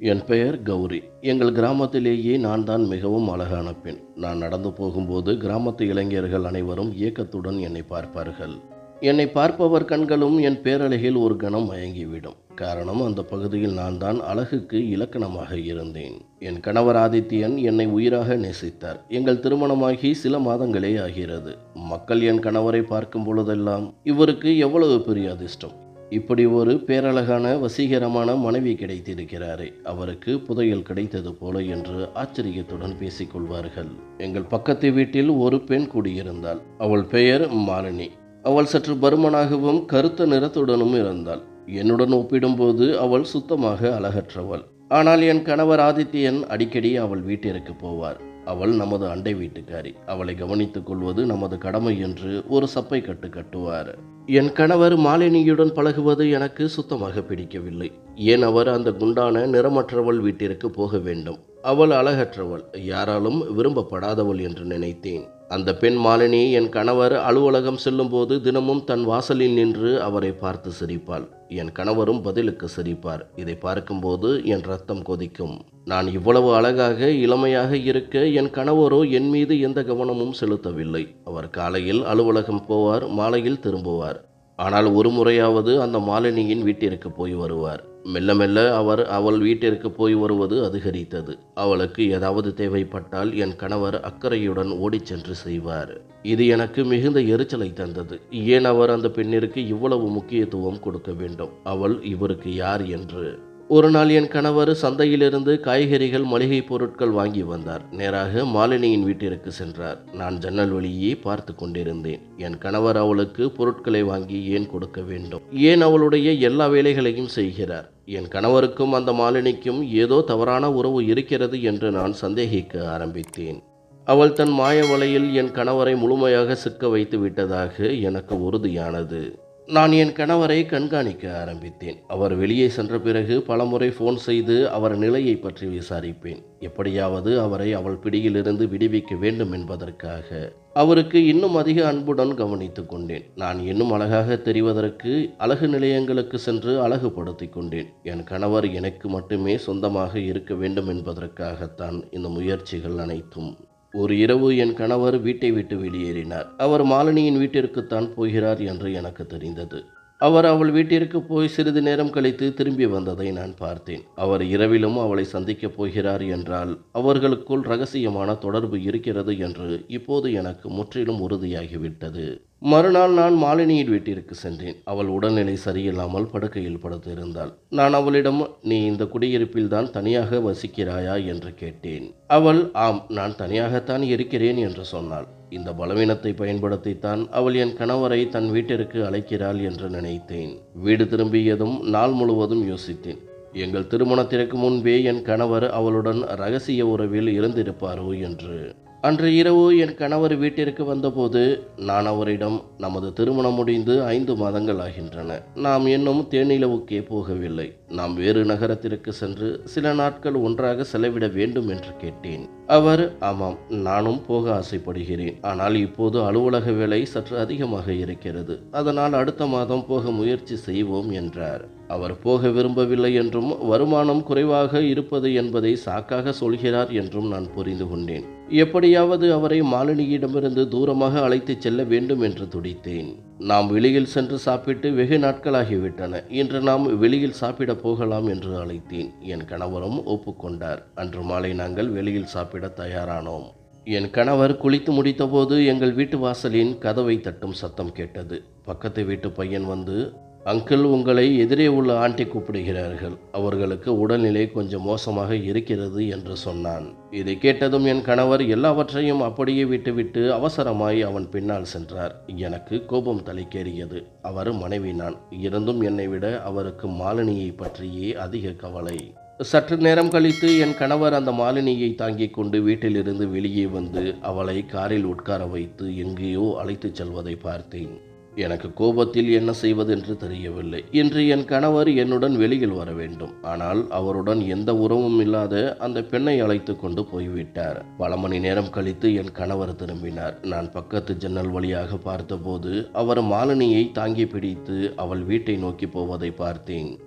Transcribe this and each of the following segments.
என் பெயர் கௌரி. எங்கள் கிராமத்திலேயே நான் தான் மிகவும் அழகான பெண். நான் நடந்து போகும்போது கிராமத்து இளைஞர்கள் அனைவரும் இயக்கத்துடன் என்னை பார்ப்பார்கள். என்னை பார்ப்பவர் கண்களும் என் பேரழகில் ஒரு கணம் மயங்கிவிடும். காரணம் அந்த பகுதியில் நான் தான் அழகுக்கு இலக்கணமாக இருந்தேன். என் கணவர் ஆதித்யன் என்னை உயிராக நேசித்தார். எங்கள் திருமணமாகி சில மாதங்களே ஆகிறது. மக்கள் என் கணவரை பார்க்கும் பொழுதெல்லாம் இவருக்கு எவ்வளவு பெரிய அதிர்ஷ்டம்? இப்படி ஒரு பேரழகான வசீகரமான மனைவி கிடைத்திருக்கிறாரே. அவருக்கு புதையல் கிடைத்தது போல என்று ஆச்சரியத்துடன் பேசிக்கொள்வார்கள் எங்கள் பக்கத்து வீட்டில் ஒரு பெண் குடியிருந்தாள். அவள் பெயர் மாலினி. அவள் சற்று பருமனாகவும் கருத்த நிறத்துடனும் இருந்தாள். என்னுடன் ஒப்பிடும்போது அவள் சுத்தமாக அழகற்றவள். ஆனால் என் கணவர் ஆதித்யன் அடிக்கடி அவள் வீட்டிற்கு போவார். அவள் நமது அண்டை வீட்டுக்காரி. அவளை கவனித்துக் கொள்வது நமது கடமை என்று ஒரு சப்பை கட்டு கட்டுவார். என் கணவர் மாலினியுடன் பழகுவது எனக்கு சுத்தமாக பிடிக்கவில்லை. ஏன் அவர் அந்த குண்டான நிறமற்றவள் வீட்டிற்கு போக வேண்டும். அவள் அழகற்றவள். யாராலும் விரும்பப்படாதவள் என்று நினைத்தேன். அந்த பெண் மாலினி என் கணவர் அலுவலகம் செல்லும்போது தினமும் தன் வாசலில் நின்று அவரை பார்த்து சிரிப்பாள். என் கணவரும் பதிலுக்கு சிரிப்பார். இதை பார்க்கும்போது என் ரத்தம் கொதிக்கும். நான் இவ்வளவு அழகாக இளமையாக இருக்க என் கணவரோ என் மீது எந்த கவனமும் செலுத்தவில்லை. அவர் காலையில் அலுவலகம் போவார் மாலையில் திரும்புவார். ஆனால் ஒரு முறையாவது அந்த மாலினியின் வீட்டிற்கு போய் வருவார். மெல்ல மெல்ல அவர் அவள் வீட்டிற்கு போய் வருவது அதிகரித்தது. அவளுக்கு ஏதாவது தேவைப்பட்டால் என் கணவர் அக்கறையுடன் ஓடிச் சென்று செய்வார். இது எனக்கு மிகுந்த எரிச்சலை தந்தது. ஏன் அவர் அந்த பெண்ணிற்கு இவ்வளவு முக்கியத்துவம் கொடுக்க வேண்டும்? அவள் இவருக்கு யார் என்று ஒரு நாள் என் கணவர் சந்தையிலிருந்து காய்கறிகள் மளிகை பொருட்கள் வாங்கி வந்தார். நேராக மாலினியின் வீட்டிற்கு சென்றார். நான் ஜன்னல் வழியே பார்த்து கொண்டிருந்தேன். என் கணவர் அவளுக்கு பொருட்களை வாங்கி ஏன் கொடுக்க வேண்டும்? ஏன் அவளுடைய எல்லா வேலைகளையும் செய்கிறார்? என் கணவருக்கும் அந்த மாலினிக்கும் ஏதோ தவறான உறவு இருக்கிறது என்று நான் சந்தேகிக்க ஆரம்பித்தேன். அவள் தன் மாய வலையில் என் கணவரை முழுமையாக சிக்க வைத்து விட்டதாக எனக்கு உறுதியானது. நான் என் கணவரை கண்காணிக்க ஆரம்பித்தேன். அவர் வெளியே சென்ற பிறகு பலமுறை ஃபோன் செய்து அவர் நிலையை பற்றி விசாரிப்பேன். எப்படியாவது அவரை அவள் பிடியிலிருந்து விடுவிக்க வேண்டும் என்பதற்காக. அவருக்கு இன்னும் அதிக அன்புடன் கவனித்துக் கொண்டேன். நான் இன்னும் அழகாக தெரிவதற்கு அழகு நிலையங்களுக்கு சென்று அழகுபடுத்தி கொண்டேன். என் கணவர் எனக்கு மட்டுமே சொந்தமாக இருக்க வேண்டும் என்பதற்காகத்தான் இந்த முயற்சிகள் அனைத்தும். ஒரு இரவு என் கணவர் வீட்டை விட்டு வெளியேறினார். அவர் மாலினியின் வீட்டிற்குத்தான் போகிறார் என்று எனக்கு தெரிந்தது. அவர் அவள் வீட்டிற்கு போய் சிறிது நேரம் கழித்து திரும்பி வந்ததை நான் பார்த்தேன். அவர் இரவிலும் அவளை சந்திக்கப் போகிறார் என்றால் அவர்களுக்குள் ரகசியமான தொடர்பு இருக்கிறது என்று இப்போது எனக்கு முற்றிலும் உறுதியாகிவிட்டது. மறுநாள் நான் மாலினியின் வீட்டிற்கு சென்றேன். அவள் உடல்நிலை சரியில்லாமல் படுக்கையில் படுத்திருந்தாள். நான் அவளிடம் நீ இந்த குடியிருப்பில் தான் தனியாக வசிக்கிறாயா? என்று கேட்டேன். அவள் ஆம் நான் தனியாகத்தான் இருக்கிறேன் என்று சொன்னாள். இந்த பலவீனத்தை பயன்படுத்தித்தான் அவள் என் கணவரை தன் வீட்டிற்கு அழைக்கிறாள் என்று நினைத்தேன். வீடு திரும்பியதும் நாள் முழுவதும் யோசித்தேன். எங்கள் திருமணத்திற்கு முன்பே என் கணவர் அவளுடன் ரகசிய உறவில் இருந்திருப்பாரோ? என்று அன்று இரவு என் கணவர் வீட்டிற்கு வந்தபோது நான் அவரிடம் நமது திருமணம் முடிந்து ஐந்து மாதங்கள் ஆகின்றன. நாம் இன்னும் தேனிலவுக்கே போகவில்லை. நாம் வேறு நகரத்திற்கு சென்று சில நாட்கள் ஒன்றாக செலவிட வேண்டும் என்று கேட்டேன். அவர் ஆமாம் நானும் போக ஆசைப்படுகிறேன். ஆனால் இப்போது அலுவலக வேலை சற்று அதிகமாக இருக்கிறது. அதனால் அடுத்த மாதம் போக முயற்சி செய்வோம் என்றார். அவர் போக விரும்பவில்லை என்றும் வருமானம் குறைவாக இருப்பது என்பதை சாக்காக சொல்கிறார் என்றும் நான் புரிந்து கொண்டேன். எப்படியாவது அவரை மாலினியிடமிருந்து தூரமாக அழைத்துச் செல்ல வேண்டும் என்று துடித்தேன். நாம் வெளியில் சென்று சாப்பிட்டு வெகு நாட்களாகிவிட்டன. இன்று நாம் வெளியில் சாப்பிட போகலாம் என்று அழைத்தேன். என் கணவரும் ஒப்புக்கொண்டார். அன்று மாலை நாங்கள் வெளியில் சாப்பிட தயாரானோம். என் கணவர் குளித்து முடித்தபோது எங்கள் வீட்டு வாசலின் கதவை தட்டும் சத்தம் கேட்டது. பக்கத்து வீட்டு பையன் வந்து அங்கிள் உங்களை எதிரே உள்ள ஆண்டி கூப்பிடுகிறார்கள். அவர்களுக்கு உடல்நிலை கொஞ்சம் மோசமாக இருக்கிறது என்று சொன்னான். இதை கேட்டதும் என் கணவர் எல்லாவற்றையும் அப்படியே விட்டுவிட்டு அவசரமாய் அவன் பின்னால் சென்றார். எனக்கு கோபம் தலைக்கேறியது. அவர் மனைவி நான் இருந்தும் என்னை விட அவருக்கு மாலினியை பற்றியே அதிக கவலை. சற்று நேரம் கழித்து என் கணவர் அந்த மாலினியை தாங்கிக் கொண்டு வீட்டிலிருந்து வெளியே வந்து அவளை காரில் உட்கார வைத்து எங்கேயோ அழைத்துச் செல்வதை பார்த்தேன். எனக்கு கோபத்தில் என்ன செய்வதென்று தெரியவில்லை. இன்று என் கணவர் என்னுடன் வெளியில் வர வேண்டும். ஆனால் அவருடன் எந்த உறவும் இல்லாத அந்த பெண்ணை அழைத்து கொண்டு போய்விட்டார். பல மணி நேரம் கழித்து என் கணவர் திரும்பினார். நான் பக்கத்து ஜன்னல் வழியாக பார்த்தபோது அவர் மாலினியை தாங்கி பிடித்து அவள் வீட்டை நோக்கி போவதை பார்த்தேன்.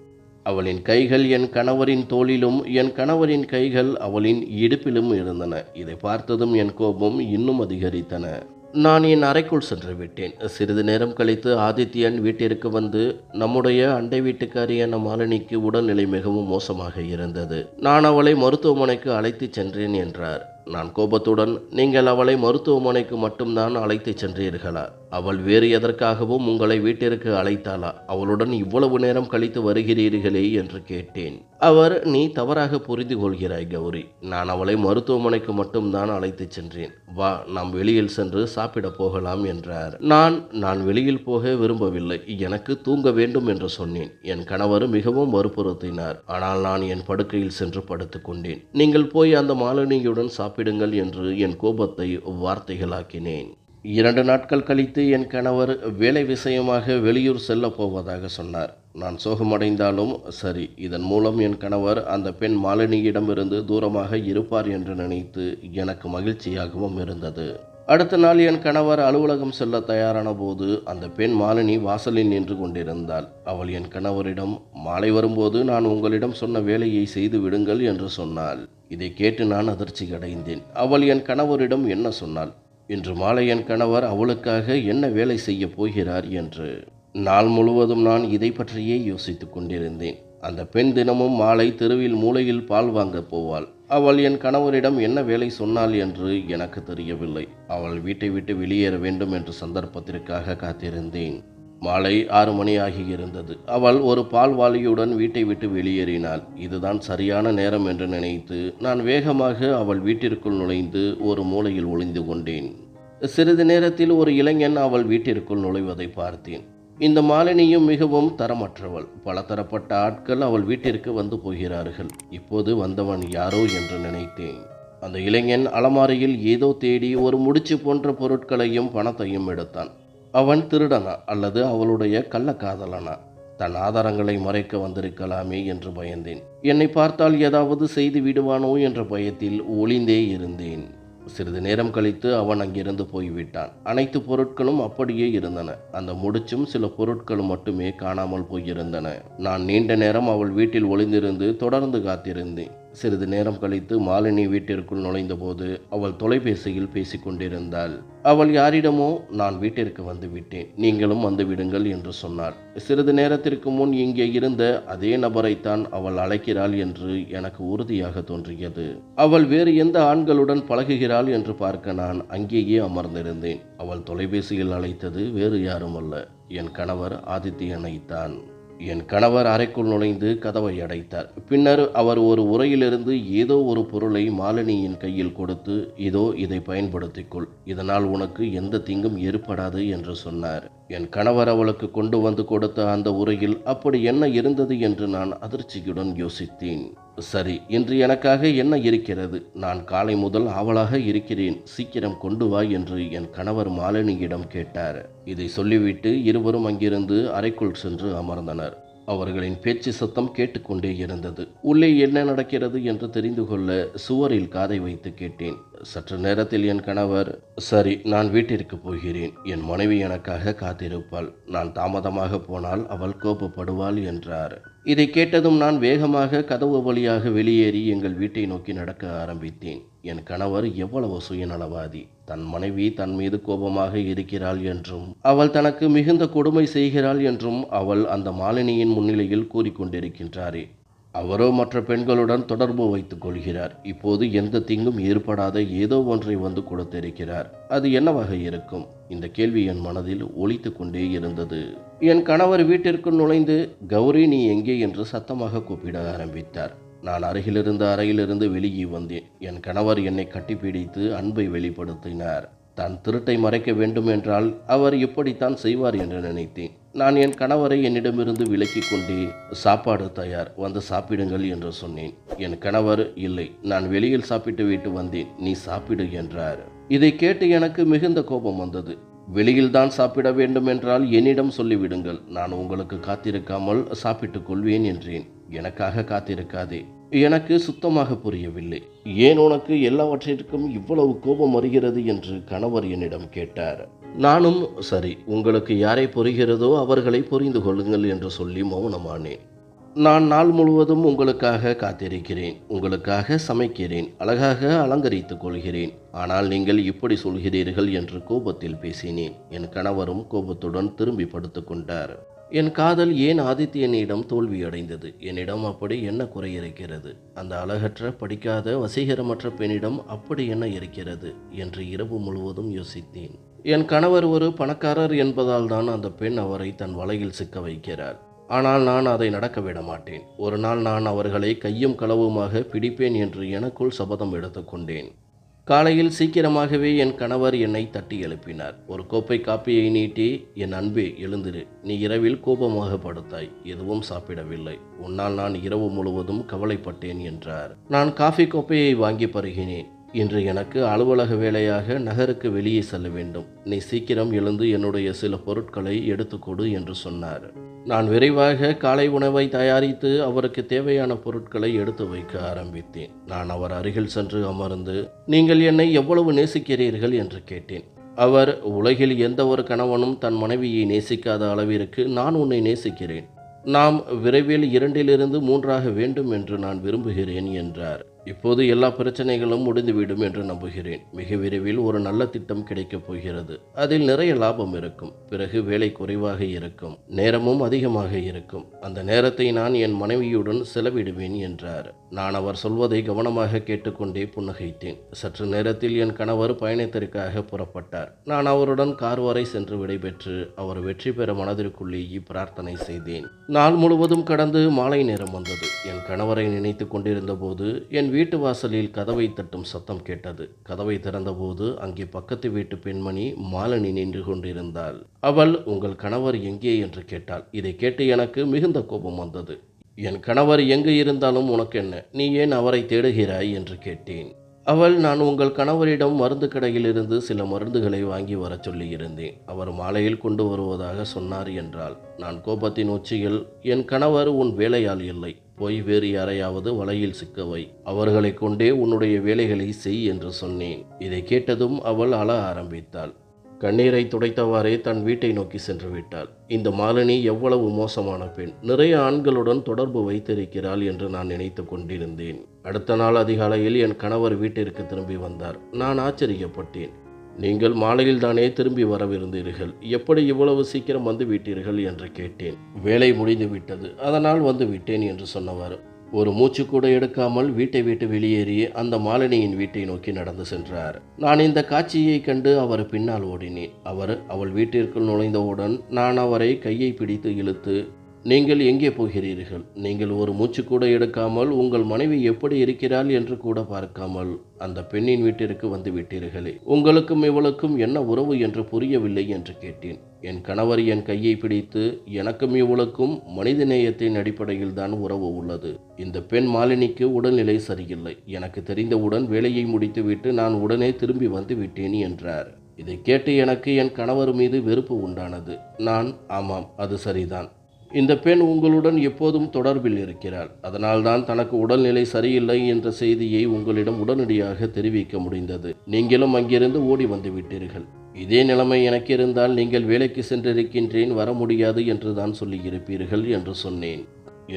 அவளின் கைகள் என் கணவரின் தோளிலும் என் கணவரின் கைகள் அவளின் இடுப்பிலும் இருந்தன. இதை பார்த்ததும் என் கோபம் இன்னும் அதிகரித்தன. நான் என் அறைக்குள் சென்று விட்டேன் சிறிது நேரம் கழித்து ஆதித்யன் வீட்டிற்கு வந்து நம்முடைய அண்டை வீட்டுக்காரியான மாலினிக்கு உடல்நிலை மிகவும் மோசமாக இருந்தது. நான் அவளை மருத்துவமனைக்கு அழைத்துச் சென்றேன் என்றார். நான் கோபத்துடன் நீங்கள் அவளை மருத்துவமனைக்கு மட்டும்தான் அழைத்து சென்றீர்களா? அவள் வேறு எதற்காகவும் உங்களை வீட்டிற்கு அழைத்தாளா? அவளுடன் இவ்வளவு நேரம் கழித்து வருகிறீர்களே என்று கேட்டேன். அவர் நீ தவறாக புரிந்து கொள்கிறாய் கௌரி. நான் அவளை மருத்துவமனைக்கு மட்டும்தான் அழைத்துச் சென்றேன். வா நாம் வெளியில் சென்று சாப்பிட போகலாம் என்றார். நான் நான் வெளியில் போக விரும்பவில்லை. எனக்கு தூங்க வேண்டும் என்று சொன்னேன். என் கணவர் மிகவும் வற்புறுத்தினார். ஆனால் நான் என் படுக்கையில் சென்று படுத்துக்கொண்டேன் நீங்கள் போய் அந்த மாலினியுடன் சாப்பிடுங்கள் என்று என் கோபத்தை வார்த்தைகளாக்கினேன். இரண்டு நாட்கள் கழித்து என் கணவர் வேலை விஷயமாக வெளியூர் செல்லப் போவதாக சொன்னார். நான் சோகமடைந்தாலும் சரி இதன் மூலம் என் கணவர் அந்த பெண் மாலினியிடமிருந்து தூரமாக இருப்பார் என்று நினைத்து எனக்கு மகிழ்ச்சியாகவும் இருந்தது. அடுத்த நாள் என் கணவர் அலுவலகம் செல்ல தயாரான போது அந்த பெண் மாலினி வாசலில் நின்று கொண்டிருந்தாள். அவள் என் கணவரிடம் மாலை வரும்போது நான் உங்களிடம் சொன்ன வேலையை செய்து விடுங்கள் என்று சொன்னாள். இதை கேட்டு நான் அதிர்ச்சி அடைந்தேன். அவள் என் கணவரிடம் என்ன சொன்னாள்? இன்று மாலை என் கணவர் அவளுக்காக என்ன வேலை செய்ய போகிறார்? என்று. நாள் முழுவதும் நான் இதை பற்றியே யோசித்துக் கொண்டிருந்தேன். அந்த பெண் தினமும் மாலை தெருவில் மூலையில் பால் வாங்கப் போவாள். அவள் என் கணவரிடம் என்ன வேலை சொன்னாள் என்று எனக்கு தெரியவில்லை. அவள் வீட்டை விட்டு வெளியேற வேண்டும் என்ற சந்தர்ப்பத்திற்காக காத்திருந்தேன். மாலை ஆறு மணி ஆகியிருந்தது அவள் ஒரு பால்வாளியுடன் வீட்டை விட்டு வெளியேறினாள். இதுதான் சரியான நேரம் என்று நினைத்து நான் வேகமாக அவள் வீட்டிற்குள் நுழைந்து ஒரு மூலையில் ஒளிந்து கொண்டேன். சிறிது நேரத்தில் ஒரு இளைஞன் அவள் வீட்டிற்குள் நுழைவதை பார்த்தேன். இந்த மாலினியும் மிகவும் தரமற்றவள். பலதரப்பட்ட ஆட்கள் அவள் வீட்டிற்கு வந்து போகிறார்கள். இப்போது வந்தவன் யாரோ என்று நினைத்தேன். அந்த இளைஞன் அலமாரியில் ஏதோ தேடி ஒரு முடிச்சு போன்ற பொருட்களையும் பணத்தையும் எடுத்தான். அவன் திருடனா அல்லது அவளுடைய கள்ளக்காதலனா? தன் ஆதாரங்களை மறைக்க வந்திருக்கலாமே என்று பயந்தேன். என்னை பார்த்தால் ஏதாவது செய்து விடுவானோ என்ற பயத்தில் ஒளிந்தே இருந்தேன். சிறிது நேரம் கழித்து அவன் அங்கிருந்து போய்விட்டான். அனைத்து பொருட்களும் அப்படியே இருந்தன. அந்த முடிச்சும் சில பொருட்களும் மட்டுமே காணாமல் போயிருந்தன. நான் நீண்ட நேரம் அவள் வீட்டில் ஒளிந்திருந்து தொடர்ந்து காத்திருந்தேன். சிறிது நேரம் கழித்து மாலினி வீட்டிற்குள் நுழைந்தபோது அவள் தொலைபேசியில் பேசிக் கொண்டிருந்தாள் அவள் யாரிடமோ? நான் வீட்டிற்கு வந்து விட்டேன். நீங்களும் வந்து விடுங்கள் என்று சொன்னார் சிறிது நேரத்திற்கு முன் இங்கே இருந்த அதே நபரைத்தான் அவள் அழைக்கிறாள் என்று எனக்கு உறுதியாக தோன்றியது. அவள் வேறு எந்த ஆண்களுடன் பழகுகிறாள்? என்று பார்க்க நான் அங்கேயே அமர்ந்திருந்தேன். அவள் தொலைபேசியில் அழைத்தது வேறு யாரும் அல்ல என் கணவர் ஆதித்யனைத்தான். என் கணவர் அறைக்குள் நுழைந்து கதவை அடைத்தார். பின்னர் அவர் ஒரு உரையிலிருந்து ஏதோ ஒரு பொருளை மாலினியின் கையில் கொடுத்து இதோ இதை பயன்படுத்திக்கொள் இதனால் உனக்கு எந்த தீங்கும் ஏற்படாது என்று சொன்னார். என் கணவர் அவளுக்கு கொண்டு வந்து கொடுத்த அந்த உரையில் அப்படி என்ன இருந்தது என்று நான் அதிர்ச்சியுடன் யோசித்தேன். சரி இன்று எனக்காக என்ன இருக்கிறது? நான் காலை முதல் ஆவலாக இருக்கிறேன். சீக்கிரம் கொண்டு வா என்று என் கணவர் மாலினியிடம் கேட்டார். இதை சொல்லிவிட்டு இருவரும் அங்கிருந்து அறைக்குள் சென்று அமர்ந்தனர். அவர்களின் பேச்சு சத்தம் கேட்டுக்கொண்டே இருந்தது. உள்ளே என்ன நடக்கிறது என்று தெரிந்து கொள்ள சுவரில் காதை வைத்து கேட்டேன். சற்று நேரத்தில் என் கணவர் சரி நான் வீட்டிற்கு போகிறேன். என் மனைவி எனக்காக காத்திருப்பாள். நான் தாமதமாக போனால் அவள் கோபப்படுவாள் என்றார். இதை கேட்டதும் நான் வேகமாக கதவு வழியாக வெளியேறி எங்கள் வீட்டை நோக்கி நடக்க ஆரம்பித்தேன். என் கணவர் எவ்வளவு சுயநலவாதி. தன் மனைவி தன் மீது கோபமாக இருக்கிறாள் என்றும் அவள் தனக்கு மிகுந்த கொடுமை செய்கிறாள் என்றும் அவள் அந்த மாலினியின் முன்னிலையில் கூறிக்கொண்டிருக்கின்றாரே. அவரோ மற்ற பெண்களுடன் தொடர்பு வைத்துக் கொள்கிறார். இப்போது எந்த தீங்கும் ஏற்படாத ஏதோ ஒன்றை வந்து கொடுத்திருக்கிறார். அது என்னவாக இருக்கும்? இந்த கேள்வி என் மனதில் ஒழித்து கொண்டே இருந்தது. என் கணவர் வீட்டிற்கு நுழைந்து கௌரி நீ எங்கே? என்று சத்தமாக கூப்பிட ஆரம்பித்தார். நான் அருகிலிருந்த அறையிலிருந்து வெளியே வந்தேன். என் கணவர் என்னை கட்டிப்பிடித்து அன்பை வெளிப்படுத்தினார். தான் திருட்டை மறைக்க வேண்டும் என்றால் அவர் இப்படித்தான் செய்வார் என்று நினைத்தேன். நான் என் கணவரை என்னிடமிருந்து விலக்கிக் கொண்டே சாப்பாடு தயார் வந்து சாப்பிடுங்கள் என்று சொன்னேன். என் கணவர் இல்லை நான் வெளியில் சாப்பிட்டு விட்டு வந்தேன் நீ சாப்பிடு என்றார். இதை கேட்டு எனக்கு மிகுந்த கோபம் வந்தது. வெளியில் தான் சாப்பிட வேண்டும் என்றால் என்னிடம் சொல்லிவிடுங்கள். நான் உங்களுக்கு காத்திருக்காமல் சாப்பிட்டுக் கொள்வேன் என்றேன். எனக்காக காத்திருக்காதே எனக்கு சுத்தமாக புரியவில்லை. ஏன் உனக்கு எல்லாவற்றிற்கும் இவ்வளவு கோபம் வருகிறது என்று கணவர் என்னிடம் கேட்டார். நானும் சரி உங்களுக்கு யாரை புரிகிறதோ அவர்களை புரிந்து கொள்ளுங்கள் என்று சொல்லி மௌனமானேன். நான் நாள் முழுவதும் உங்களுக்காக காத்திருக்கிறேன் உங்களுக்காக சமைக்கிறேன் அழகாக அலங்கரித்துக் கொள்கிறேன். ஆனால் நீங்கள் இப்படி சொல்கிறீர்கள் என்று கோபத்தில் பேசினேன். என் கணவரும் கோபத்துடன் திரும்பி படுத்துக்கொண்டார் கொண்டார். என் காதல் ஏன் ஆதித்யனிடம் தோல்வியடைந்தது? என்னிடம் அப்படி என்ன குறை இருக்கிறது? அந்த அழகற்ற படிக்காத வசீகரமற்ற பெண்ணிடம் அப்படி என்ன இருக்கிறது? என்று இரவு முழுவதும் யோசித்தேன். என் கணவர் ஒரு பணக்காரர் என்பதால் தான் அந்த பெண் அவரை தன் வலையில் சிக்க வைக்கிறார். ஆனால் நான் அதை நடக்க விட மாட்டேன். ஒரு நாள் நான் அவர்களை கையும் களவுமாக பிடிப்பேன் என்று எனக்குள் சபதம் எடுத்துக்கொண்டேன். காலையில் சீக்கிரமாகவே என் கணவர் என்னை தட்டி எழுப்பினார். ஒரு கோப்பை காப்பியை நீட்டி என் அன்பே எழுந்திரு. நீ இரவில் கோபமாக படுத்தாய் எதுவும் சாப்பிடவில்லை. உன்னால் நான் இரவு முழுவதும் கவலைப்பட்டேன் என்றார். நான் காஃபி கோப்பையை வாங்கி பருகினேன். இன்று எனக்கு அலுவலக வேலையாக நகருக்கு வெளியே செல்ல வேண்டும். நீ சீக்கிரம் எழுந்து என்னுடைய சில பொருட்களை எடுத்துக்கொடு என்று சொன்னார். நான் விரைவாக காலை உணவை தயாரித்து அவருக்கு தேவையான பொருட்களை எடுத்து வைக்க ஆரம்பித்தேன். நான் அவர் அருகில் சென்று அமர்ந்து நீங்கள் என்னை எவ்வளவு நேசிக்கிறீர்கள்? என்று கேட்டேன். அவர் உலகில் எந்த ஒரு கணவனும் தன் மனைவியை நேசிக்காத அளவிற்கு நான் உன்னை நேசிக்கிறேன். நாம் விரைவில் இரண்டிலிருந்து மூன்றாக வேண்டும் என்று நான் விரும்புகிறேன் என்றார். இப்போது எல்லா பிரச்சனைகளும் முடிந்துவிடும் என்று நம்புகிறேன். மிக விரைவில் ஒரு நல்ல திட்டம் கிடைக்கப் போகிறது. அதில் நிறைய லாபம் இருக்கும். பிறகு வேலை குறைவாக இருக்கும். நேரமும் அதிகமாக இருக்கும். அந்த நேரத்தை நான் என் மனைவியுடன் செலவிடுவேன் என்றார். நான் அவர் சொல்வதை கவனமாக கேட்டுக்கொண்டே புன்னகைத்தேன். சற்று நேரத்தில் என் கணவர் பயணத்திற்காக புறப்பட்டார். நான் அவருடன் கார் வரை சென்று விடைபெற்று அவர் வெற்றி பெற மனதிற்குள்ளேயே பிரார்த்தனை செய்தேன். நாள் முழுவதும் கடந்து மாலை நேரம் வந்தது. என் கணவரை நினைத்து கொண்டிருந்த போது என் வீட்டு வாசலில் கதவை தட்டும் சத்தம் கேட்டது. கதவை திறந்தபோது அங்கே பக்கத்து வீட்டு பெண்மணி மாலினி நின்று கொண்டிருந்தாள். அவள் உங்கள் கணவர் எங்கே? என்று கேட்டாள். இதை கேட்டு எனக்கு மிகுந்த கோபம் வந்தது. என் கணவர் எங்கு இருந்தாலும் உனக்கு என்ன? நீ ஏன் அவரை தேடுகிறாய்? என்று கேட்டேன். அவள் நான் உங்கள் கணவரிடம் மருந்து கடையிலிருந்து சில மருந்துகளை வாங்கி வரச் சொல்லியிருந்தேன். அவர் மாலையில் கொண்டு வருவதாக சொன்னார் என்றால் நான் கோபத்தின் உச்சியில் என் கணவர் உன் வேலையால் இல்லை. போய் வேறு யாரையாவது வலையில் சிக்கவை அவர்களை கொண்டே உன்னுடைய வேலைகளை செய் என்று சொன்னேன். இதை கேட்டதும் அவள் அழ ஆரம்பித்தாள். கண்ணீரை துடைத்தவாறே தன் வீட்டை நோக்கி சென்று விட்டாள். இந்த மாலினி எவ்வளவு மோசமான பெண். நிறைய ஆண்களுடன் தொடர்பு வைத்திருக்கிறாள் என்று நான் நினைத்து கொண்டிருந்தேன். அடுத்த நாள் அதிகாலையில் என் கணவர் வீட்டிற்கு திரும்பி வந்தார். நான் ஆச்சரியப்பட்டேன். நீங்கள் மாலையில் தானே திரும்பி வரவிருந்தீர்கள். எப்படி இவ்வளவு சீக்கிரம் வந்து விட்டீர்கள் என்று கேட்டேன். வேலை முடிந்து விட்டது. அதனால் வந்து விட்டேன் என்று சொன்னவர் ஒரு மூச்சு கூட எடுக்காமல் வீட்டை விட்டு வெளியேறி அந்த மாலினியின் வீட்டை நோக்கி நடந்து சென்றார். நான் இந்த காட்சியை கண்டு அவர் பின்னால் ஓடினேன். அவர் அவள் வீட்டிற்குள் நுழைந்தவுடன் நான் அவரை கையை பிடித்து இழுத்து நீங்கள் எங்கே போகிறீர்கள்? நீங்கள் ஒரு மூச்சு கூட எடுக்காமல் உங்கள் மனைவி எப்படி இருக்கிறாள் என்று கூட பார்க்காமல் அந்த பெண்ணின் வீட்டிற்கு வந்து விட்டீர்களே. உங்களுக்கும் இவளுக்கும் என்ன உறவு என்று புரியவில்லை என்று கேட்டேன். என் கணவர் என் கையை பிடித்து எனக்கும் இவளுக்கும் மனிதநேயத்தின் அடிப்படையில் தான் உறவு உள்ளது. இந்த பெண் மாலினிக்கு உடல்நிலை சரியில்லை. எனக்கு தெரிந்தவுடன் வேலையை முடித்துவிட்டு நான் உடனே திரும்பி வந்து விட்டேன் என்றார். இதை கேட்டு எனக்கு என் கணவர் மீது வெறுப்பு உண்டானது. நான் ஆமாம் அது சரிதான். இந்த பெண் உங்களுடன் எப்போதும் தொடர்பில் இருக்கிறாள். அதனால்தான் தனக்கு உடல்நிலை சரியில்லை என்ற செய்தியை உங்களிடம் உடனடியாக தெரிவிக்க முடிந்தது. நீங்களும் அங்கிருந்து ஓடி வந்து விட்டீர்கள். இதே நிலைமை எனக்கு இருந்தால் நீங்கள் வேலைக்கு சென்றிருக்கின்றேன் வர முடியாது என்று தான் சொல்லியிருப்பீர்கள் என்று சொன்னேன்.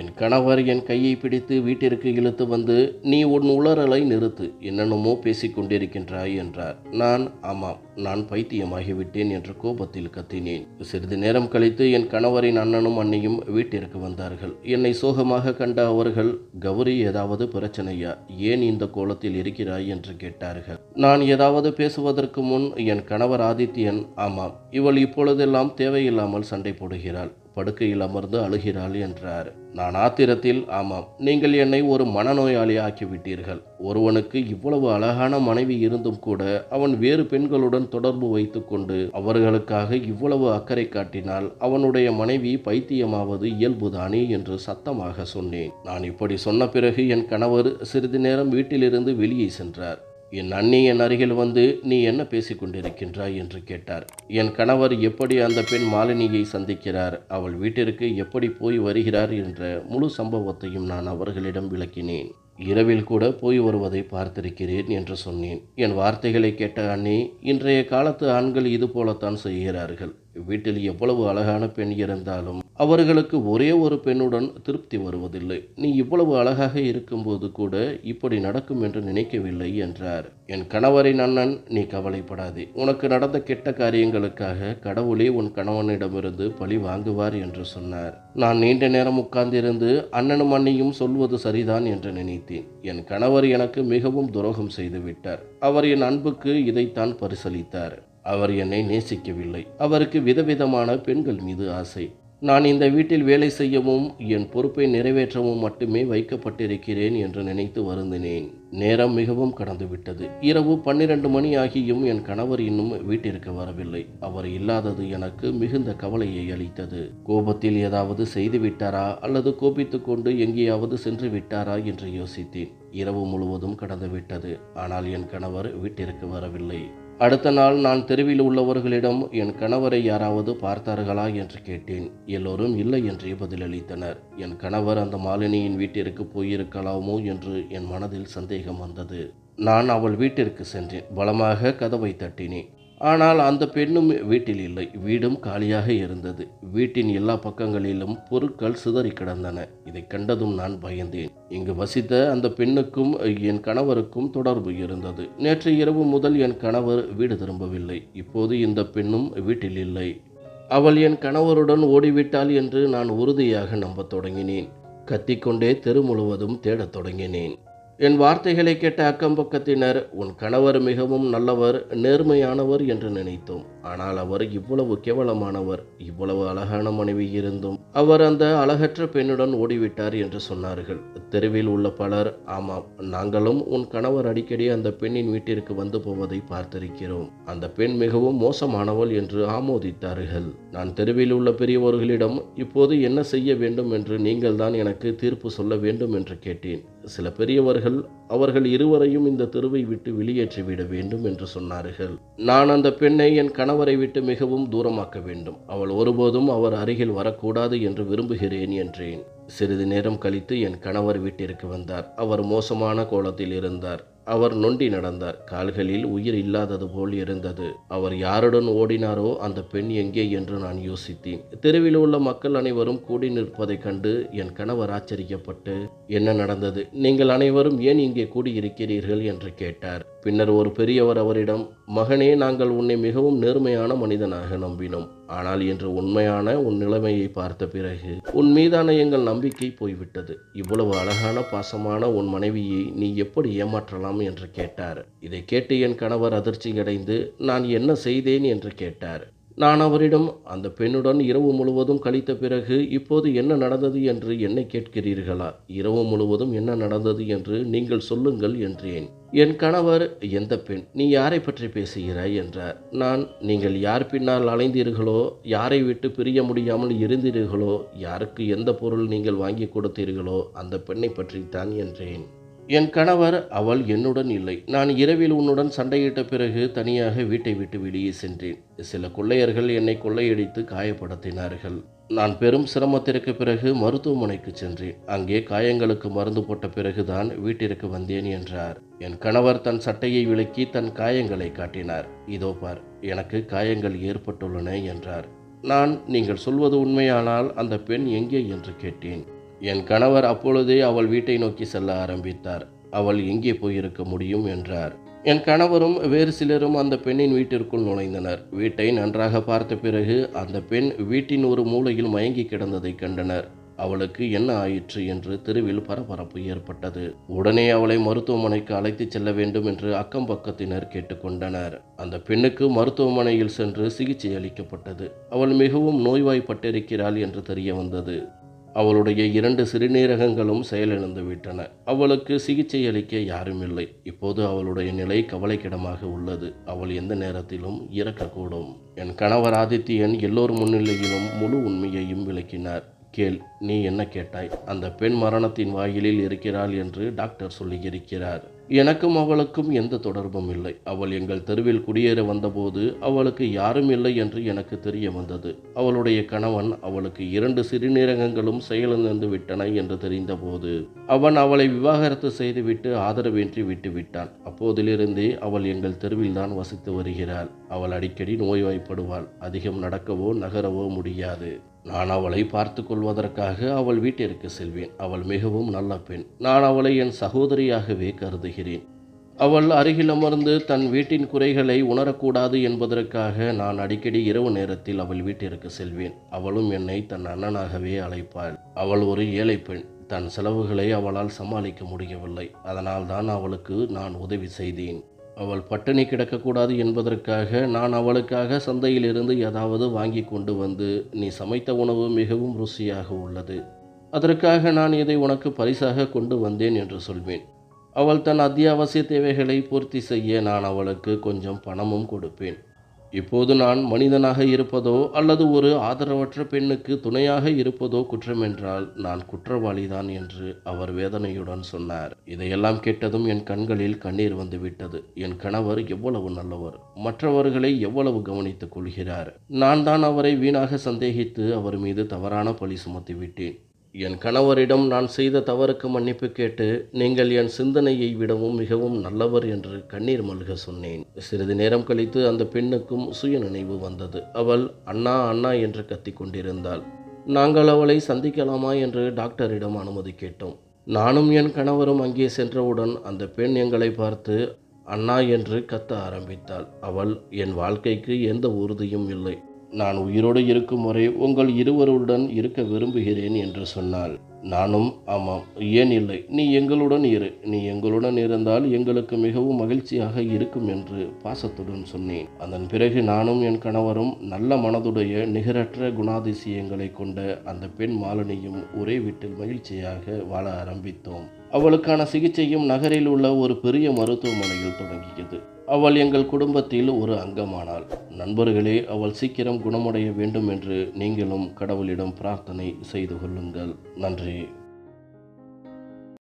என் கணவர் என் கையை பிடித்து வீட்டிற்கு இழுத்து வந்து நீ உன் உளறலை நிறுத்து என்னென்னமோ பேசிக் கொண்டிருக்கின்றாய் என்றார். நான் ஆமாம் நான் பைத்தியமாகிவிட்டேன் என்று கோபத்தில் கத்தினேன். சிறிது நேரம் கழித்து என் கணவரின் அண்ணனும் அண்ணியும் வீட்டிற்கு வந்தார்கள். என்னை சோகமாக கண்ட அவர்கள் கௌரி ஏதாவது பிரச்சனையா? ஏன் இந்த கோலத்தில் இருக்கிறாய்? என்று கேட்டார்கள். நான் ஏதாவது பேசுவதற்கு முன் என் கணவர் ஆதித்யன் ஆமாம் இவள் இப்பொழுதெல்லாம் தேவையில்லாமல் சண்டை போடுகிறாள் படுக்கையில் அமர்ந்து அழுகிறாள் என்றார். நான் ஆத்திரத்தில் ஆமாம் நீங்கள் என்னை ஒரு மனநோயாளி ஆக்கிவிட்டீர்கள் ஒருவனுக்கு இவ்வளவு அழகான மனைவி இருந்தும் கூட அவன் வேறு பெண்களுடன் தொடர்பு வைத்துக்கொண்டு அவர்களுக்காக இவ்வளவு அக்கறை காட்டினால் அவனுடைய மனைவி பைத்தியமாவது இயல்புதானே என்று சத்தமாக சொன்னேன். நான் இப்படி சொன்ன பிறகு என் கணவர் சிறிது நேரம் வீட்டிலிருந்து வெளியே சென்றார். என் அண்ணி என் அருகில் வந்து நீ என்ன பேசிக் கொண்டிருக்கின்றாய் என்று கேட்டார். என் கணவர் எப்படி அந்த பெண் மாலினியை சந்திக்கிறார்? அவள் வீட்டிற்கு எப்படி போய் வருகிறார் என்ற முழு சம்பவத்தையும் நான் அவர்களிடம் விளக்கினேன். இரவில் கூட போய் வருவதை பார்த்திருக்கிறேன் என்று சொன்னேன். என் வார்த்தைகளை கேட்ட அண்ணி இன்றைய காலத்து ஆண்கள் இது போலத்தான் செய்கிறார்கள். வீட்டில் எவ்வளவு அழகான பெண் இருந்தாலும் அவர்களுக்கு ஒரே ஒரு பெண்ணுடன் திருப்தி வருவதில்லை. நீ இவ்வளவு அழகாக இருக்கும்போது கூட இப்படி நடக்கும் என்று நினைக்கவில்லை என்றார். என் கணவரின் அண்ணன் நீ கவலைப்படாதே. உனக்கு நடந்த கெட்ட காரியங்களுக்காக கடவுளே உன் கணவனிடமிருந்து பழி வாங்குவார் என்று சொன்னார். நான் நீண்ட நேரம் உட்கார்ந்திருந்து அண்ணனும் அண்ணியும் சொல்வது சரிதான் என்று நினைத்தேன். என் கணவர் எனக்கு மிகவும் துரோகம் செய்துவிட்டார். அவர் என் அன்புக்கு இதைத்தான் பரிசளித்தார். அவர் என்னை நேசிக்கவில்லை. அவருக்கு விதவிதமான பெண்கள் மீது ஆசை. நான் இந்த வீட்டில் வேலை செய்யவும் என் பொறுப்பை நிறைவேற்றவும் மட்டுமே வைக்கப்பட்டிருக்கிறேன் என்று நினைத்து வருந்தினேன். நேரம் மிகவும் கடந்துவிட்டது. இரவு பன்னிரண்டு மணி ஆகியும் என் கணவர் இன்னும் வீட்டிற்கு வரவில்லை. அவர் இல்லாதது எனக்கு மிகுந்த கவலையை அளித்தது. கோபத்தில் ஏதாவது செய்து விட்டாரா அல்லது கோபித்துக்கொண்டு எங்கேயாவது சென்று விட்டாரா என்று யோசித்தேன். இரவு முழுவதும் கடந்துவிட்டது. ஆனால் என் கணவர் வீட்டிற்கு வரவில்லை. அடுத்த நாள் நான் தெருவில் உள்ளவர்களிடம் என் கணவரை யாராவது பார்த்தார்களா? என்று கேட்டேன். எல்லோரும் இல்லை என்றே பதிலளித்தனர். என் கணவர் அந்த மாலினியின் வீட்டிற்கு போயிருக்கலாமோ? என்று என் மனதில் சந்தேகம் வந்தது. நான் அவள் வீட்டிற்கு சென்றேன். பலமாக கதவை தட்டினேன். ஆனால் அந்த பெண்ணும் வீட்டில் இல்லை. வீடும் காலியாக இருந்தது. வீட்டின் எல்லா பக்கங்களிலும் பொருட்கள் சிதறி கிடந்தன. இதை கண்டதும் நான் பயந்தேன். இங்கு வசித்த அந்த பெண்ணுக்கும் என் கணவருக்கும் தொடர்பு இருந்தது. நேற்று இரவு முதல் என் கணவர் வீடு திரும்பவில்லை. இப்போது இந்த பெண்ணும் வீட்டில் இல்லை. அவள் என் கணவருடன் ஓடிவிட்டாள் என்று நான் உறுதியாக நம்பத் தொடங்கினேன். கத்திக்கொண்டே தெரு முழுவதும் தேடத் தொடங்கினேன். என் வார்த்தைகளை கேட்ட அக்கம் பக்கத்தினர் உன் கணவர் மிகவும் நல்லவர் நேர்மையானவர் என்று நினைத்தோம். ஆனால் அவர் இவ்வளவு கேவலமானவர் இவ்வளவு அழகான மனைவி இருந்தும் அவர் அந்த அழகற்ற பெண்ணுடன் ஓடிவிட்டார் என்று சொன்னார்கள். தெருவில் உள்ள பலர் ஆமாம் நாங்களும் உன் கணவர் அடிக்கடி அந்த பெண்ணின் வீட்டிற்கு வந்து போவதை பார்த்திருக்கிறோம். அந்த பெண் மிகவும் மோசமானவள் என்று ஆமோதித்தார்கள். நான் தெருவில் உள்ள பெரியவர்களிடம் இப்போது என்ன செய்ய வேண்டும் என்று நீங்கள்தான் எனக்கு தீர்ப்பு சொல்ல வேண்டும் என்று கேட்டேன். சில பெரியவர்கள் அவர்கள் இருவரையும் இந்த தெருவை விட்டு வெளியேற்றிவிட வேண்டும் என்று சொன்னார்கள். நான் அந்த பெண்ணை என் கணவரை கணவரை விட்டு மிகவும் தூரமாக்க வேண்டும். அவள் ஒருபோதும் அவர் அருகில் வரக்கூடாது என்று விரும்புகிறேன் என்றேன். சிறிது நேரம் கழித்து என் கணவர் வீட்டிற்கு வந்தார். அவர் மோசமான கோலத்தில் இருந்தார். அவர் நொண்டி நடந்தார். கால்களில் உயிர் இல்லாதது போல் இருந்தது. அவர் யாருடன் ஓடினாரோ அந்த பெண் எங்கே என்று நான் யோசித்தேன். தெருவில் உள்ள மக்கள் அனைவரும் கூடி நிற்பதைக் கண்டு என் கணவர் ஆச்சரியப்பட்டு என்ன நடந்தது? நீங்கள் அனைவரும் ஏன் இங்கே கூடியிருக்கிறீர்கள்? என்று கேட்டார். பின்னர் ஒரு பெரியவர் அவரிடம் மகனே நாங்கள் உன்னை மிகவும் நேர்மையான மனிதனாக நம்பினோம். ஆனால் இன்று உண்மையான உன் நிலைமையை பார்த்த பிறகு உன் மீதான எங்கள் நம்பிக்கை போய்விட்டது. இவ்வளவு அழகான பாசமான உன் மனைவியை நீ எப்படி ஏமாற்றலாம்? என்று கேட்டார். இதை கேட்டு என் கணவர் அதிர்ச்சியடைந்து நான் என்ன செய்தேன்? என்று கேட்டார். நான் அவரிடம் அந்த பெண்ணுடன் இரவு முழுவதும் கழித்த பிறகு இப்போது என்ன நடந்தது என்று என்னை கேட்கிறீர்களா? இரவு முழுவதும் என்ன நடந்தது என்று நீங்கள் சொல்லுங்கள் என்றேன். என் கணவர் எந்த பெண்? நீ யாரை பற்றி பேசுகிறாய் என்றார். நான் நீங்கள் யார் பின்னால் அலைந்தீர்களோ யாரை விட்டு பிரிய முடியாமல் இருந்தீர்களோ யாருக்கு எந்த பொருள் நீங்கள் வாங்கி கொடுத்தீர்களோ அந்த பெண்ணை பற்றித்தான் என்றேன். என் கணவர் அவள் என்னுடன் இல்லை. நான் இரவில் உன்னுடன் சண்டையிட்ட பிறகு தனியாக வீட்டை விட்டு வெளியே சென்றேன். சில கொள்ளையர்கள் என்னை கொள்ளையடித்து காயப்படுத்தினார்கள். நான் பெரும் சிரமத்திற்கு பிறகு மருத்துவமனைக்கு சென்றேன். அங்கே காயங்களுக்கு மருந்து போட்ட பிறகுதான் வீட்டிற்கு வந்தேன் என்றார். என் கணவர் தன் சட்டையை விலக்கி தன் காயங்களை காட்டினார். இதோ பார் எனக்கு காயங்கள் ஏற்பட்டுள்ளன என்றார். நான் நீங்கள் சொல்வது உண்மையானால் அந்த பெண் எங்கே? என்று கேட்டேன். என் கணவர் அப்பொழுதே அவள் வீட்டை நோக்கி செல்ல ஆரம்பித்தார். அவள் எங்கே போயிருக்க முடியும் என்றார். என் கணவரும் வேறு சிலரும் அந்த பெண்ணின் வீட்டிற்குள் நுழைந்தனர். வீட்டை நன்றாக பார்த்த பிறகு அந்த பெண் வீட்டின் ஒரு மூலையில் மயங்கி கிடந்ததை கண்டனர். அவளுக்கு என்ன ஆயிற்று என்று தெருவில் பரபரப்பு ஏற்பட்டது. உடனே அவளை மருத்துவமனைக்கு அழைத்துச் செல்ல வேண்டும் என்று அக்கம் பக்கத்தினர் கேட்டுக்கொண்டனர். அந்த பெண்ணுக்கு மருத்துவமனையில் சென்று சிகிச்சை அளிக்கப்பட்டது. அவள் மிகவும் நோய்வாய்ப்பட்டிருக்கிறாள் என்று தெரிய வந்தது. அவளுடைய இரண்டு சிறுநீரகங்களும் செயலிழந்து விட்டன. அவளுக்கு சிகிச்சை அளிக்க யாரும் இல்லை. இப்போது அவளுடைய நிலை கவலைக்கிடமாக உள்ளது. அவள் எந்த நேரத்திலும் இறக்கக்கூடும். என் கணவர் ஆதித்யன் எல்லோர் முன்னிலையிலும் முழு உண்மையையும் விளக்கினார். கேள் நீ என்ன கேட்டாய்? அந்த பெண் மரணத்தின் வாயிலில் இருக்கிறாள் என்று டாக்டர் சொல்லியிருக்கிறார். எனக்கும் அவளுக்கும் எந்த தொடர்பும் இல்லை. அவள் எங்கள் தெருவில் குடியேற வந்தபோது அவளுக்கு யாரும் இல்லை என்று எனக்கு தெரிய வந்தது. அவளுடைய கணவன் அவளுக்கு இரண்டு சிறுநீரகங்களும் செயலிழந்து விட்டன என்று தெரிந்தபோது அவன் அவளை விவாகரத்து செய்துவிட்டு ஆதரவின்றி விட்டுவிட்டான். அப்போதிலிருந்தே அவள் எங்கள் தெருவில்தான் வசித்து வருகிறாள். அவள் அடிக்கடி நோய்வாய்ப்படுவாள். அதிகம் நடக்கவோ நகரவோ முடியாது. நான் அவளை பார்த்து கொள்வதற்காக அவள் வீட்டிற்கு செல்வேன். அவள் மிகவும் நல்ல பெண். நான் அவளை என் சகோதரியாகவே கருதுகிறேன். அவள் அருகில் அமர்ந்து தன் வீட்டின் குறைகளை உணரக்கூடாது என்பதற்காக நான் அடிக்கடி இரவு நேரத்தில் அவள் வீட்டிற்கு செல்வேன். அவளும் என்னை தன் அண்ணனாகவே அழைப்பாள். அவள் ஒரு ஏழை பெண். தன் செலவுகளை அவளால் சமாளிக்க முடியவில்லை. அதனால்தான் அவளுக்கு நான் உதவி செய்தேன். அவள் பட்டினி கிடக்கக்கூடாது என்பதற்காக நான் அவளுக்காக சந்தையிலிருந்து ஏதாவது வாங்கி கொண்டு வந்து நீ சமைத்த உணவு மிகவும் ருசியாக உள்ளது. அதற்காக நான் இதை உனக்கு பரிசாக கொண்டு வந்தேன் என்று சொல்வேன். அவள் தன் அத்தியாவசிய தேவைகளை பூர்த்தி செய்ய நான் அவளுக்கு கொஞ்சம் பணமும் கொடுப்பேன். இப்போது நான் மனிதனாக இருப்பதோ அல்லது ஒரு ஆதரவற்ற பெண்ணுக்கு துணையாக இருப்பதோ குற்றமென்றால் நான் குற்றவாளிதான் என்று அவர் வேதனையுடன் சொன்னார். இதையெல்லாம் கேட்டதும் என் கண்களில் கண்ணீர் வந்துவிட்டது. என் கணவர் எவ்வளவு நல்லவர் மற்றவர்களை எவ்வளவு கவனித்துக் கொள்கிறார். நான் தான் அவரை வீணாக சந்தேகித்து அவர் மீது தவறான பழி சுமத்திவிட்டேன். என் கணவரிடம் நான் செய்த தவறுக்கு மன்னிப்பு கேட்டு நீங்கள் என் சிந்தனையை விடவும் மிகவும் நல்லவர் என்று கண்ணீர் மல்க சொன்னேன். சிறிது நேரம் கழித்து அந்த பெண்ணுக்கும் சுய நினைவு வந்தது. அவள் அண்ணா அண்ணா என்று கத்திக் கொண்டிருந்தாள். நாங்கள் அவளை சந்திக்கலாமா? என்று டாக்டரிடம் அனுமதி கேட்டோம். நானும் என் கணவரும் அங்கே சென்றவுடன் அந்த பெண் எங்களை பார்த்து அண்ணா என்று கத்த ஆரம்பித்தாள். அவள் என் வாழ்க்கைக்கு எந்த உறுதியும் இல்லை. நான் உயிரோடு இருக்கும் வரை உங்கள் இருவருடன் இருக்க விரும்புகிறேன் என்று சொன்னாள். நானும் ஆமாம் ஏன் இல்லை? நீ எங்களுடன் இரு. நீ எங்களுடன் இருந்தால் எங்களுக்கு மிகவும் மகிழ்ச்சியாக இருக்கும் என்று பாசத்துடன் சொன்னேன். அதன் பிறகு நானும் என் கணவரும் நல்ல மனதுடைய நிகரற்ற குணாதிசயங்களை கொண்ட அந்த பெண் மாலினியும் ஒரே வீட்டில் மகிழ்ச்சியாக வாழ ஆரம்பித்தோம். அவளுக்கான சிகிச்சையும் நகரில் உள்ள ஒரு பெரிய மருத்துவமனையில் தொடங்கியது. அவள் எங்கள் குடும்பத்தில் ஒரு அங்கமானாள். நண்பர்களே அவள் சீக்கிரம் குணமடைய வேண்டும் என்று நீங்களும் கடவுளிடம் பிரார்த்தனை செய்து கொள்ளுங்கள். நன்றி.